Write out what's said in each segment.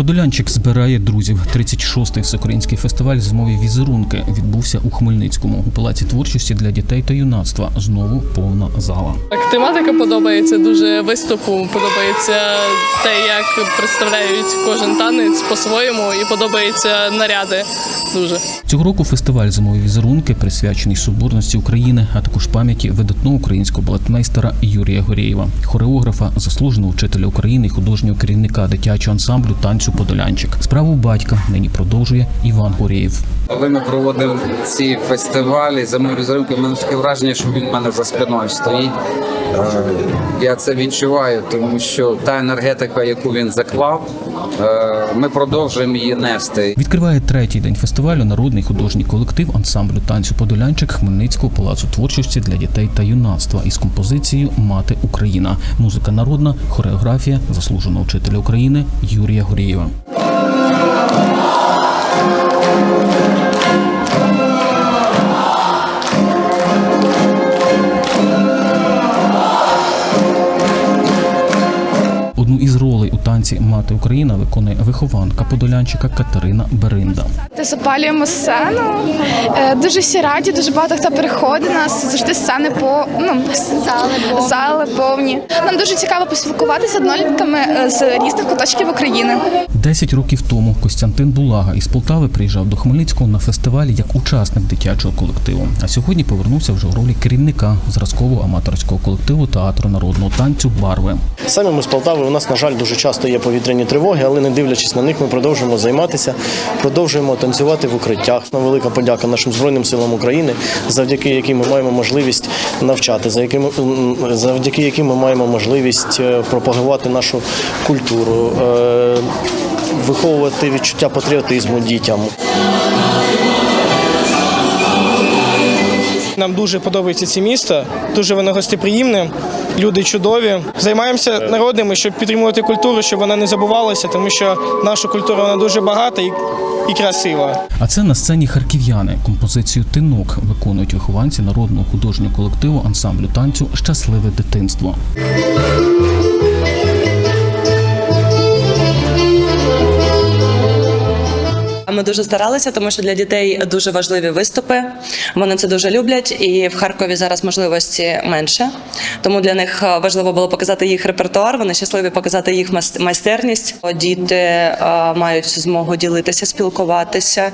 Подолянчик збирає друзів. 36-й всеукраїнський фестиваль зимові візерунки відбувся у Хмельницькому у палаці творчості для дітей та юнацтва. Знову повна зала. Так, тематика подобається дуже виступу. Подобається те, як представляють кожен танець по-своєму, і подобаються наряди дуже. Цього року фестиваль зимові візерунки присвячений соборності України, а також пам'яті видатного українського балетмейстера Юрія Горєєва, хореографа, заслуженого вчителя України художнього керівника дитячого ансамблю танцю Подолянчик. Справу батька нині продовжує Іван Горєєв. Коли ми проводимо ці фестивалі, зимові візерунки, в мене таке враження, що він в мене за спиною стоїть. Е, Я це відчуваю, тому що та енергетика, яку він заклав, е, ми продовжуємо її нести. Відкриває третій день фестивалю народний художній колектив ансамблю танцю Подолянчик Хмельницького палацу творчості для дітей та юнацтва із композицією Мати Україна. Музика народна, хореографія заслуженого вчителя України Юрія Горєєва. Одну із ролей у танці Мати Україна виконує вихованка подолянчика Катерина Беринда. Запалюємо сцену. Е, Дуже всі раді, дуже багато хто приходить нас. Завжди сцени по ну зали повні. зали повні. Нам дуже цікаво поспілкуватися з однолітками е, з різних куточків України. Десять років тому Костянтин Булага із Полтави приїжджав до Хмельницького на фестивалі як учасник дитячого колективу. А сьогодні повернувся вже у ролі керівника зразкового аматорського колективу театру народного танцю Барви. Самі ми з Полтави. У нас, на жаль, дуже часто є повітряні тривоги, але не дивлячись на них, ми продовжуємо займатися, продовжуємо танцювати в укриттях. Велика подяка нашим збройним силам України, завдяки яким ми маємо можливість навчати, за якими завдяки яким ми маємо можливість е, пропагувати нашу культуру, е, виховувати відчуття патріотизму дітям. Нам дуже подобається це місто, дуже воно гостеприємне, люди чудові. Займаємося народними, щоб підтримувати культуру, щоб вона не забувалася, тому що наша культура вона дуже багата і, і красива. А це на сцені харків'яни. Композицію Тинок виконують вихованці народного художнього колективу ансамблю танцю Щасливе дитинство. Ми дуже старалися, тому що для дітей дуже важливі виступи. Вони це дуже люблять, і в Харкові зараз можливості менше. Тому для них е, важливо було показати їх репертуар. Вони щасливі показати їх майстерність. Діти е, мають змогу ділитися, спілкуватися,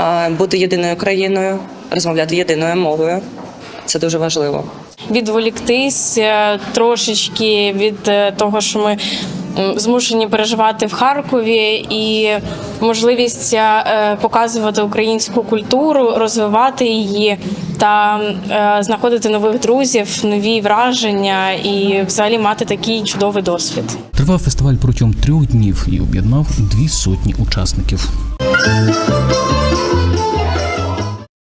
е, бути єдиною країною, розмовляти єдиною мовою. Це дуже важливо. відволіктись трошечки від того, що ми змушені переживати в Харкові, і можливість е, показувати українську культуру, розвивати її та е, знаходити нових друзів, нові враження і взагалі мати такий чудовий досвід. Тривав фестиваль протягом трьох днів і об'єднав дві сотні учасників.